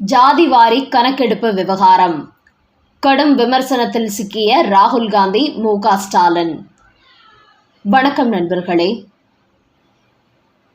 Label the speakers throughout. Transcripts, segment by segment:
Speaker 1: ஜாதிவாரி கணக்கெடுப்பு விவகாரம். கடும் விமர்சனத்தில் சிக்கிய ராகுல் காந்தி மு க ஸ்டாலின். வணக்கம் நண்பர்களே.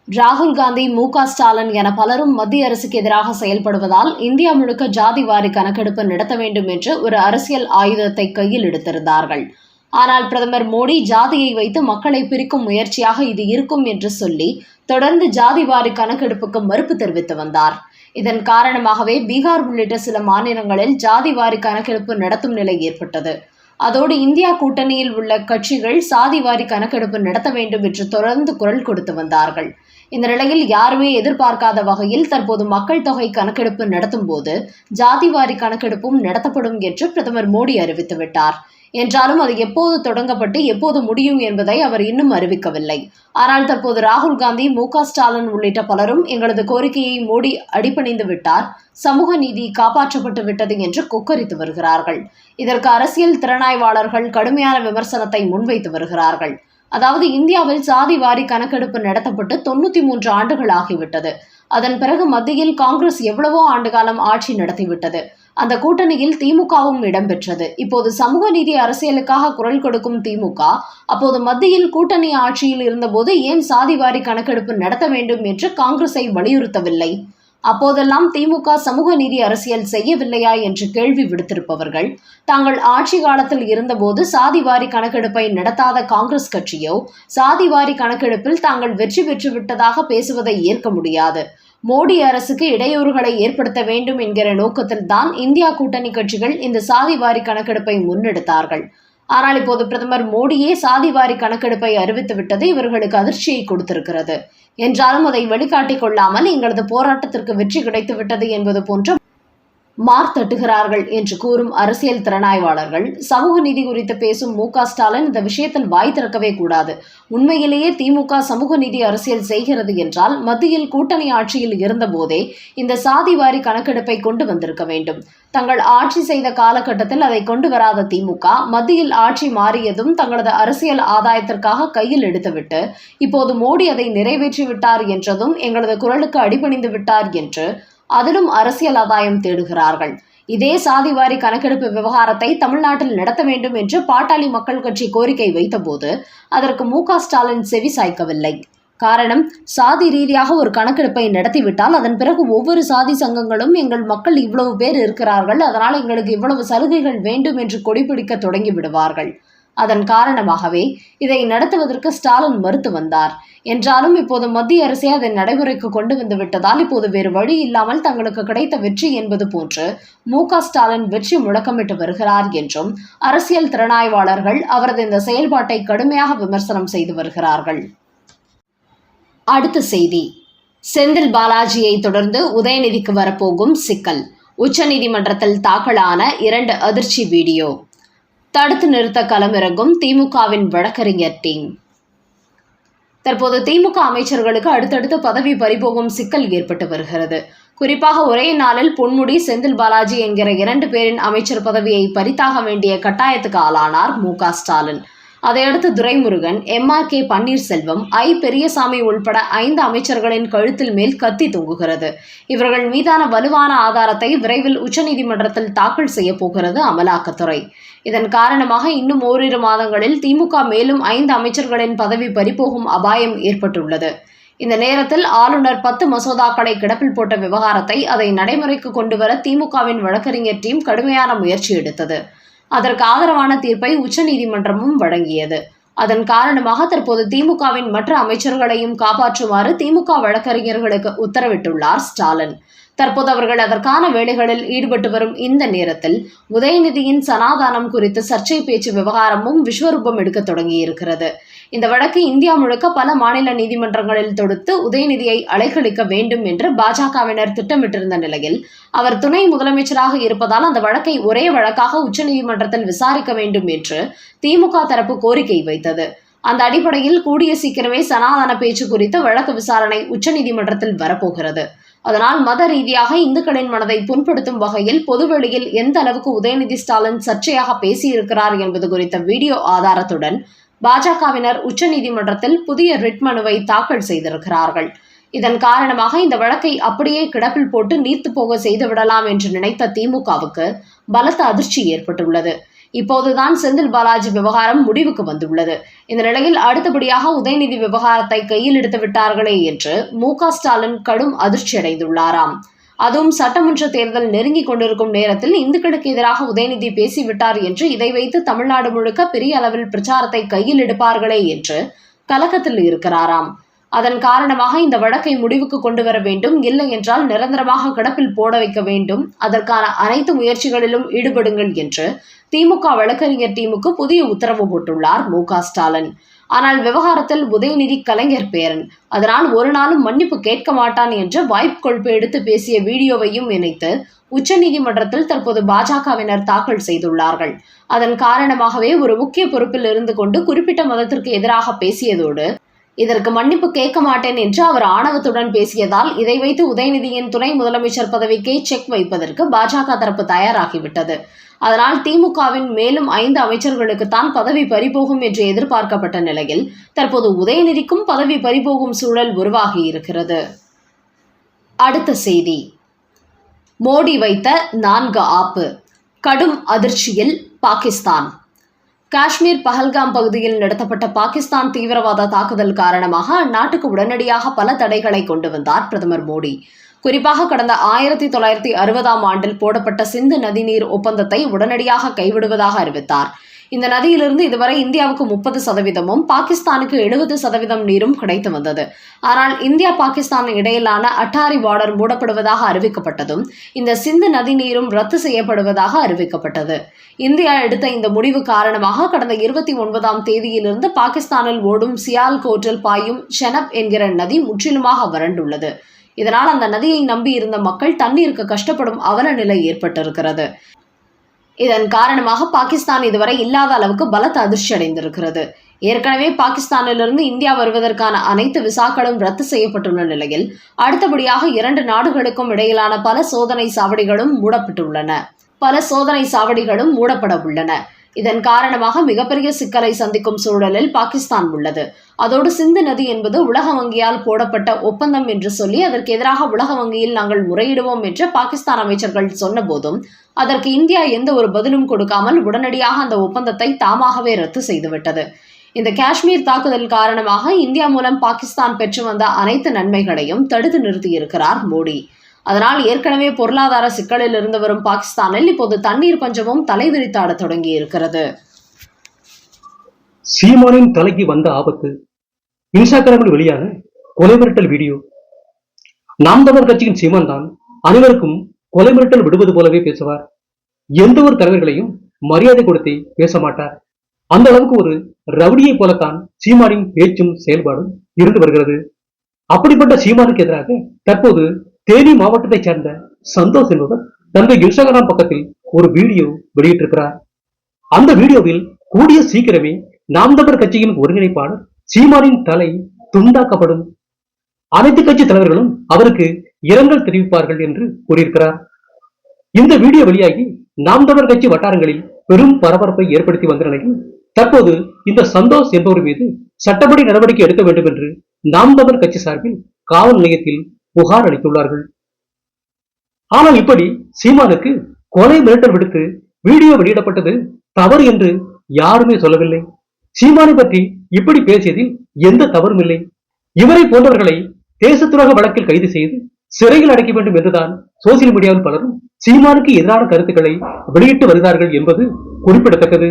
Speaker 1: ராகுல் காந்தி மு க ஸ்டாலின் என பலரும் மத்திய அரசுக்கு எதிராக செயல்படுவதால் இந்தியா முழுக்க ஜாதிவாரி கணக்கெடுப்பு நடத்த வேண்டும் என்று ஒரு அரசியல் ஆயுதத்தை கையில் எடுத்திருந்தார்கள். ஆனால் பிரதமர் மோடி ஜாதியை வைத்து மக்களை பிரிக்கும் முயற்சியாக இது இருக்கும் என்று சொல்லி தொடர்ந்து ஜாதிவாரி கணக்கெடுப்புக்கு மறுப்பு தெரிவித்து வந்தார். இதன் காரணமாகவே பீகார் உள்ளிட்ட சில மாநிலங்களில் ஜாதிவாரி கணக்கெடுப்பு நடத்தும் நிலை ஏற்பட்டது. அதோடு இந்தியா கூட்டணியில் உள்ள கட்சிகள் சாதிவாரி கணக்கெடுப்பு நடத்த வேண்டும் என்று தொடர்ந்து குரல் கொடுத்து வந்தார்கள். இந்த நிலையில் யாருமே எதிர்பார்க்காத வகையில் தற்போது மக்கள் தொகை கணக்கெடுப்பு நடத்தும் போது ஜாதிவாரி கணக்கெடுப்பும் நடத்தப்படும் என்று பிரதமர் மோடி அறிவித்துவிட்டார் என்றாலும் அது எப்போது தொடங்கப்பட்டு எப்போது முடியும் என்பதை அவர் இன்னும் அறிவிக்கவில்லை. ஆனால் தற்போது ராகுல் காந்தி மு ஸ்டாலின் உள்ளிட்ட பலரும் எங்களது கோரிக்கையை மோடி அடிபணிந்து விட்டார். சமூக நீதி காப்பாற்றப்பட்டு விட்டது என்று கொக்கரித்து வருகிறார்கள். இதற்கு அரசியல் திறனாய்வாளர்கள் கடுமையான விமர்சனத்தை முன்வைத்து வருகிறார்கள். அதாவது இந்தியாவில் சாதி வாரி கணக்கெடுப்பு நடத்தப்பட்டு தொண்ணூத்தி மூன்று ஆண்டுகள் ஆகிவிட்டது. அதன் பிறகு மத்தியில் காங்கிரஸ் எவ்வளவோ ஆண்டுகாலம் ஆட்சி நடத்திவிட்டது. அந்த கூட்டணியில் திமுகவும் இடம்பெற்றது. இப்போது சமூக நீதி அரசியலுக்காக குரல் கொடுக்கும் திமுக அப்போது மத்தியில் கூட்டணி ஆட்சியில் இருந்தபோது ஏன் சாதிவாரி கணக்கெடுப்பு நடத்த வேண்டும் என்று காங்கிரஸை வலியுறுத்தவில்லை? அப்போதெல்லாம் திமுக சமூக நீதி அரசியல் செய்யவில்லையா என்று கேள்வி விடுத்திருப்பவர்கள் தாங்கள் ஆட்சி காலத்தில் இருந்தபோது சாதிவாரி கணக்கெடுப்பை நடத்தாத காங்கிரஸ் கட்சியோ சாதிவாரி கணக்கெடுப்பில் தாங்கள் வெற்றி பெற்று விட்டதாக பேசுவதை ஏற்க முடியாது. மோடி அரசுக்கு இடையூறுகளை ஏற்படுத்த வேண்டும் என்கிற நோக்கத்தில் தான் இந்தியா கூட்டணி கட்சிகள் இந்த சாதிவாரி கணக்கெடுப்பை முன்னெடுத்தார்கள். ஆனால் இப்போது பிரதமர் மோடியே சாதிவாரி கணக்கெடுப்பை அறிவித்துவிட்டது இவர்களுக்கு அதிர்ச்சியை கொடுத்திருக்கிறது. என்றாலும் அதை வெளிக்காட்டிக் கொள்ளாமல் எங்களது போராட்டத்திற்கு வெற்றி கிடைத்துவிட்டது என்பது போன்ற மார்த்தட்டுகிறார்கள் என்று கூறும் அரசியல் திறனாய்வாளர்கள் சமூக நீதி குறித்து பேசும் மு. க. ஸ்டாலின் இந்த விஷயத்தில் வாய் திறக்கவே கூடாது. உண்மையிலேயே திமுக சமூக நீதி அரசியல் செய்கிறது என்றால் மத்தியில் கூட்டணி ஆட்சியில் இருந்தபோதே இந்த சாதி வாரி கணக்கெடுப்பை கொண்டு வந்திருக்க வேண்டும். தங்கள் ஆட்சி செய்த காலகட்டத்தில் அதை கொண்டு வராத திமுக மத்தியில் ஆட்சி மாறியதும் தங்களது அரசியல் ஆதாயத்திற்காக கையில் எடுத்துவிட்டு இப்போது மோடி அதை நிறைவேற்றி விட்டார் என்றதும் எங்களது குரலுக்கு அடிபணிந்து விட்டார் என்று அதிலும் அரசியல் ஆதாயம் தேடுகிறார்கள். இதே சாதிவாரி கணக்கெடுப்பு விவகாரத்தை தமிழ்நாட்டில் நடத்த வேண்டும் என்று பாட்டாளி மக்கள் கட்சி கோரிக்கை வைத்தபோது அதற்கு மு ஸ்டாலின் செவி சாய்க்கவில்லை. காரணம் சாதி ரீதியாக ஒரு கணக்கெடுப்பை நடத்திவிட்டால் அதன் பிறகு ஒவ்வொரு சாதி சங்கங்களும் எங்கள் மக்கள் இவ்வளவு பேர் இருக்கிறார்கள் அதனால் எங்களுக்கு இவ்வளவு சலுகைகள் வேண்டும் என்று கொடிபிடிக்க தொடங்கி விடுவார்கள். அதன் காரணமாகவே இதை நடத்துவதற்கு ஸ்டாலின் மறுத்து வந்தார். என்றாலும் இப்போது மத்திய அரசே அதை நடைமுறைக்கு கொண்டு வந்து விட்டதால் இப்போது வேறு வழி இல்லாமல் தங்களுக்கு கிடைத்த வெற்றி என்பது போன்று மு ஸ்டாலின் வெற்றி முழக்கமிட்டு வருகிறார் என்றும் அரசியல் திறனாய்வாளர்கள் அவரது இந்த செயல்பாட்டை கடுமையாக விமர்சனம் செய்து வருகிறார்கள். அடுத்த செய்தி. செந்தில் பாலாஜியை தொடர்ந்து உதயநிதிக்கு வரப்போகும் சிக்கல். உச்சநீதிமன்றத்தில் தாக்கலான இரண்டு அதிர்ச்சி வீடியோ. தடுத்து நிறுத்த களமிறங்கும் திமுகவின் வழக்கறிஞர் டீம். தற்போது திமுக அமைச்சர்களுக்கு அடுத்தடுத்து பதவி பறிபோகும் சிக்கல் ஏற்பட்டு வருகிறது. குறிப்பாக ஒரே நாளில் பொன்முடி செந்தில் பாலாஜி என்கிற இரண்டு பேரின் அமைச்சர் பதவியை பறித்தாக வேண்டிய கட்டாயத்துக்கு ஆளானார் மு ஸ்டாலின். அதையடுத்து Duraimurugan M R K Panneerselvam I. Periyasamy உள்பட ஐந்து அமைச்சர்களின் கழுத்தில் மேல் கத்தி தொங்குகிறது. இவர்கள் மீதான வலுவான ஆதாரத்தை விரைவில் உச்சநீதிமன்றத்தில் தாக்கல் செய்ய போகிறது அமலாக்கத்துறை. இதன் காரணமாக இன்னும் ஓரிரு மாதங்களில் திமுக மேலும் ஐந்து அமைச்சர்களின் பதவி பறிபோகும் அபாயம் ஏற்பட்டுள்ளது. இந்த நேரத்தில் ஆளுநர் பத்து மசோதாக்களை கிடப்பில் போட்ட விவகாரத்தை அதை நடைமுறைக்கு கொண்டுவர திமுகவின் வழக்கறிஞர் டீம் கடுமையான முயற்சி எடுத்தது. அதற்கு ஆதரவான தீர்ப்பை உச்சநீதிமன்றமும் வழங்கியது. அதன் காரணமாக தற்போது திமுகவின் மற்ற அமைச்சர்களையும் காப்பாற்றுமாறு திமுக வழக்கறிஞர்களுக்கு உத்தரவிட்டுள்ளார் ஸ்டாலின். தற்போது அவர்கள் அதற்கான வேலைகளில் ஈடுபட்டு வரும் இந்த நேரத்தில் உதயநிதியின் சனாதானம் குறித்து சர்ச்சை பேச்சு விவகாரமும் விஸ்வரூபம் எடுக்க தொடங்கியிருக்கிறது. இந்த வழக்கு இந்தியா முழுக்க பல மாநில நீதிமன்றங்களில் தொடுத்து உதயநிதியை அலைக்கழிக்க வேண்டும் என்று பாஜகவினர் திட்டமிட்டிருந்த நிலையில் அவர் துணை முதலமைச்சராக இருப்பதால் அந்த வழக்கை ஒரே வழக்காக உச்சநீதிமன்றத்தில் விசாரிக்க வேண்டும் என்று திமுக தரப்பு கோரிக்கை வைத்தது. அந்த அடிப்படையில் கூடிய சீக்கிரமே சனாதன பேச்சு குறித்து வழக்கு விசாரணை உச்சநீதிமன்றத்தில் வரப்போகிறது. அதனால் மத ரீதியாக இந்துக்களின் மனதை புண்படுத்தும் வகையில் பொதுவெளியில் எந்த அளவுக்கு உதயநிதி ஸ்டாலின் சர்ச்சையாக பேசியிருக்கிறார் என்பது குறித்த வீடியோ ஆதாரத்துடன் பாஜகவினர் உச்சநீதிமன்றத்தில் புதிய ரிட் மனுவை தாக்கல் செய்திருக்கிறார்கள். இதன் காரணமாக இந்த வழக்கை அப்படியே கிடப்பில் போட்டு நீர்த்து போக செய்து விடலாம் என்று நினைத்த திமுகவுக்கு பலத்த அதிர்ச்சி ஏற்பட்டுள்ளது. இப்போதுதான் செந்தில் பாலாஜி விவகாரம் முடிவுக்கு வந்துள்ளது. இந்த நிலையில் அடுத்தபடியாக உதயநிதி விவகாரத்தை கையில் எடுத்து விட்டார்களே என்று மு ஸ்டாலின் கடும் அதிர்ச்சி அடைந்துள்ளாராம் அதுவும் சட்டமன்ற தேர்தல் நெருங்கி கொண்டிருக்கும் நேரத்தில் இந்துக்களுக்கு எதிராக உதயநிதி பேசிவிட்டார் என்று இதை வைத்து தமிழ்நாடு முழுக்க பெரிய அளவில் பிரச்சாரத்தை கையில் எடுப்பார்களே என்று கலக்கத்தில் இருக்கிறாராம். அதன் காரணமாக இந்த வழக்கை முடிவுக்கு கொண்டு வர வேண்டும். இல்லை என்றால் நிரந்தரமாக கிடப்பில் போட வைக்க வேண்டும். அதற்கான அனைத்து முயற்சிகளிலும் ஈடுபடுங்கள் என்று திமுக வழக்கறிஞர் டீமுக்கு புதிய உத்தரவு போட்டுள்ளார் மு ஸ்டாலின். ஆனால் விவகாரத்தில் உதயநிதி கலைஞர் பேரன். அதனால் ஒரு நாளும் மன்னிப்பு கேட்க மாட்டான் என்று வாய்ப்பு கொழுப்பு எடுத்து பேசிய வீடியோவையும் இணைத்து உச்சநீதிமன்றத்தில் தற்போது பாஜகவினர் தாக்கல் செய்துள்ளார்கள். அதன் காரணமாகவே ஒரு முக்கிய பொறுப்பில் இருந்து கொண்டு குறிப்பிட்ட மதத்திற்கு எதிராக பேசியதோடு இதற்கு மன்னிப்பு கேட்க மாட்டேன் என்று அவர் ஆணவத்துடன் பேசியதால் இதை வைத்து உதயநிதியின் துணை முதலமைச்சர் பதவிக்கே செக் வைப்பதற்கு பாஜக தரப்பு தயாராகிவிட்டது. அதனால் திமுகவின் மேலும் ஐந்து அமைச்சர்களுக்கு தான் பதவி பறிபோகும் என்று எதிர்பார்க்கப்பட்ட நிலையில் தற்போது உதயநிதிக்கும் பதவி பறிபோகும் சூழல் உருவாகி இருக்கிறது. அடுத்த செய்தி. மோடி வைத்த நான்கு ஆப்பு. கடும் அதிர்ச்சியில் பாகிஸ்தான். காஷ்மீர் பஹல்காம் பகுதியில் நடத்தப்பட்ட பாகிஸ்தான் தீவிரவாத தாக்குதல் காரணமாக அந்நாட்டுக்கு உடனடியாக பல தடைகளை கொண்டு வந்தார் பிரதமர் மோடி. குறிப்பாக கடந்த ஆயிரத்தி தொள்ளாயிரத்தி அறுபதாம் ஆண்டில் போடப்பட்ட சிந்து நதிநீர் ஒப்பந்தத்தை உடனடியாக கைவிடுவதாக அறிவித்தார். இந்த நதியிலிருந்து இதுவரை இந்தியாவுக்கு முப்பது சதவீதமும் பாகிஸ்தானுக்கு எழுபது சதவீதம் நீரும் கிடைத்து வந்தது. ஆனால் இந்தியா பாகிஸ்தான் இடையிலான அட்டாரி பார்டர் மூடப்படுவதாக அறிவிக்கப்பட்டதும் இந்த சிந்து நதி நீரும் ரத்து செய்யப்படுவதாக அறிவிக்கப்பட்டது. இந்தியா எடுத்த இந்த முடிவு காரணமாக கடந்த இருபத்தி ஒன்பதாம் தேதியிலிருந்து பாகிஸ்தானில் ஓடும் சியால் கோட்டில் பாயும் ஷெனப் என்கிற நதி முற்றிலுமாக வறண்டுள்ளது. இதனால் அந்த நதியை நம்பி இருந்த மக்கள் தண்ணீருக்கு கஷ்டப்படும் அவல நிலை ஏற்பட்டிருக்கிறது. இதன் காரணமாக பாகிஸ்தான் இதுவரை இல்லாத அளவுக்கு பலத்த அதிர்ச்சி அடைந்திருக்கிறது. ஏற்கனவே பாகிஸ்தானிலிருந்து இந்தியா வருவதற்கான அனைத்து விசாக்களும் ரத்து செய்யப்பட்டுள்ள நிலையில் அடுத்தபடியாக இரண்டு நாடுகளுக்கும் இடையிலான பல சோதனை சாவடிகளும் மூடப்பட்டுள்ளன. பல சோதனை சாவடிகளும் மூடப்பட உள்ளன. இதன் காரணமாக மிகப்பெரிய சிக்கலை சந்திக்கும் சூழலில் பாகிஸ்தான் உள்ளது. அதோடு சிந்து நதி என்பது உலக வங்கியால் போடப்பட்ட ஒப்பந்தம் என்று சொல்லி அதற்கு எதிராக உலக வங்கியில் நாங்கள் முறையிடுவோம் என்று பாகிஸ்தான் அமைச்சர்கள் சொன்னபோதும் அதற்கு இந்தியா எந்த ஒரு பதிலும் கொடுக்காமல் உடனடியாக அந்த ஒப்பந்தத்தை தாமாகவே ரத்து செய்துவிட்டது. இந்த காஷ்மீர் தாக்குதல் காரணமாக இந்தியா மூலம் பாகிஸ்தான் பெற்று வந்த அனைத்து நன்மைகளையும் தடுத்து நிறுத்தியிருக்கிறார் மோடி. அதனால் ஏற்கனவே பொருளாதார சிக்கலில் இருந்து வரும் பாகிஸ்தானில் இப்போது தண்ணீர் பஞ்சமும் தலைவிரித்தாட தொடங்கி இருக்கிறது
Speaker 2: சீமானின் தலைக்கு வந்த ஆபத்து இன்ஸ்டாகிராமில் வெளியான கொலை மிரட்டல் வீடியோ. நாம் தமிழர் கட்சியின் சீமான் தான் அனைவருக்கும் கொலை மிரட்டல் விடுவது போலவே பேசுவார். எந்த ஒரு தலைவர்களையும் மரியாதை கொடுத்து பேச மாட்டார். அந்த அளவுக்கு ஒரு ரவுடியை போலத்தான் சீமானின் பேச்சும் செயல்பாடும் இருந்து வருகிறது. அப்படிப்பட்ட சீமானுக்கு எதிராக தற்போது தேனி மாவட்டத்தைச் சேர்ந்த சந்தோஷ் என்பவர் தனது இன்ஸ்டாகிராம் பக்கத்தில் ஒரு வீடியோ வெளியிட்டிருக்கிறார். அந்த வீடியோவில் கூடிய சீக்கிரமே நாம் தமிழர் கட்சியின் ஒருங்கிணைப்பாளர் சீமானின் தலை துண்டாக்கப்படும். அனைத்து கட்சி தலைவர்களும் அவருக்கு இரங்கல் தெரிவிப்பார்கள் என்று கூறியிருக்கிறார். இந்த வீடியோ வெளியாகி நாம் தமிழர் கட்சி வட்டாரங்களில் பெரும் பரபரப்பை ஏற்படுத்தி வந்த நிலையில் தற்போது இந்த சந்தோஷ் என்பவர் மீது சட்டப்படி நடவடிக்கை எடுக்க வேண்டும் என்று நாம் தமிழர் கட்சி சார்பில் காவல் நிலையத்தில் புகார் அளித்துள்ளார்கள். ஆனால் இப்படி சீமானுக்கு கொலை மிரட்டல் விடுத்து வீடியோ வெளியிடப்பட்டது தவறு என்று யாருமே சொல்லவில்லை. சீமானை பற்றி இப்படி பேசியதில் எந்த தவறும் இல்லை. இவரை போன்றவர்களை தேசத்துறக வழக்கில் கைது செய்து சிறையில் அடைக்க வேண்டும் என்றுதான் சோசியல் மீடியாவில் பலரும் சீமானுக்கு எதிரான கருத்துக்களை வெளியிட்டு வருகிறார்கள் என்பது குறிப்பிடத்தக்கது.